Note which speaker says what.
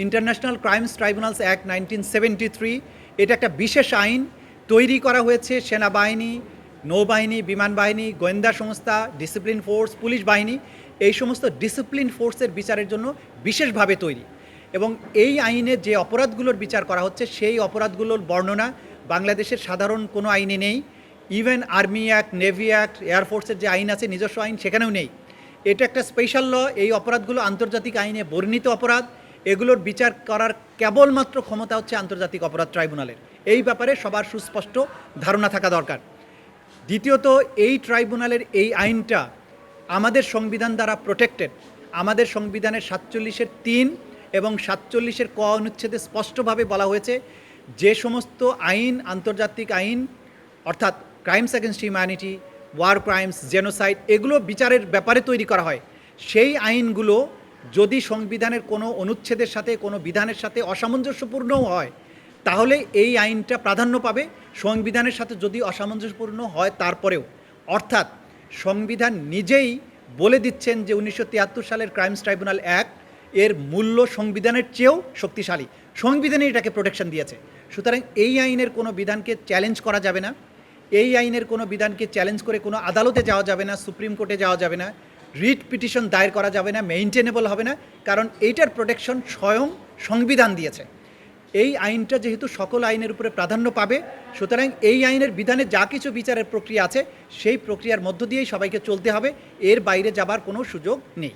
Speaker 1: International crimes tribunals act nineteen seventy three, এটা একটা বিশেষ আইন তৈরি করা হয়েছে, সেনাবাহিনী, নৌবাহিনী বিমান বাহিনী গোয়েন্দা সংস্থা ডিসিপ্লিন ফোর্স পুলিশ বাহিনী, এই সমস্ত ডিসিপ্লিন ফোর্সের বিচারের জন্য বিশেষভাবে তৈরি। এবং এই আইনে যে অপরাধগুলোর বিচার করা হচ্ছে, সেই অপরাধগুলোর বর্ণনা বাংলাদেশের সাধারণ কোনো আইনে নেই। Even army act navy act এয়ারফোর্সের যে আইন আছে, নিজস্ব আইন সেখানেও নেই। এটা একটা স্পেশাল ল এই অপরাধগুলো আন্তর্জাতিক আইনে বর্ণিত অপরাধ। এগুলোর বিচার করার কেবলমাত্র ক্ষমতা হচ্ছে আন্তর্জাতিক অপরাধ ট্রাইব্যুনালের। এই ব্যাপারে সবার সুস্পষ্ট ধারণা থাকা দরকার। দ্বিতীয়ত, এই ট্রাইব্যুনালের এই আইনটা আমাদের সংবিধান দ্বারা প্রোটেক্টেড আমাদের সংবিধানের সাতচল্লিশের তিন এবং সাতচল্লিশের ক অনুচ্ছেদে স্পষ্টভাবে বলা হয়েছে যে সমস্ত আইন, আন্তর্জাতিক আইন, অর্থাৎ crimes against humanity war crimes genocide এগুলো বিচারের ব্যাপারে তৈরি করা হয়। সেই আইনগুলো যদি সংবিধানের কোনো অনুচ্ছেদের সাথে, কোনো বিধানের সাথে অসামঞ্জস্যপূর্ণও হয়, তাহলে এই আইনটা প্রাধান্য পাবে। সংবিধানের সাথে যদি অসামঞ্জস্যপূর্ণ হয়, তারপরেও। অর্থাৎ সংবিধান নিজেই বলে দিচ্ছেন যে উনিশশো তিয়াত্তর সালের ক্রাইমস ট্রাইব্যুনাল অ্যাক্ট এর মূল্য সংবিধানের চেয়েও শক্তিশালী। সংবিধানে এটাকে প্রোটেকশন দিয়েছে। সুতরাং এই আইনের কোনো বিধানকে চ্যালেঞ্জ করা যাবে না। এই আইনের কোনো বিধানকে চ্যালেঞ্জ করে কোনো আদালতে যাওয়া যাবে না, সুপ্রিম কোর্টে যাওয়া যাবে না। রিট পিটিশন দায়ের করা যাবে না মেইনটেনেবল হবে না, কারণ এইটার প্রোটেকশন স্বয়ং সংবিধান দিয়েছে। এই আইনটা যেহেতু সকল আইনের উপরে প্রাধান্য পাবে, সুতরাং এই আইনের বিধানে যা কিছু বিচারের প্রক্রিয়া আছে, সেই প্রক্রিয়ার মধ্য দিয়েই সবাইকে চলতে হবে, এর বাইরে যাবার কোনো সুযোগ নেই।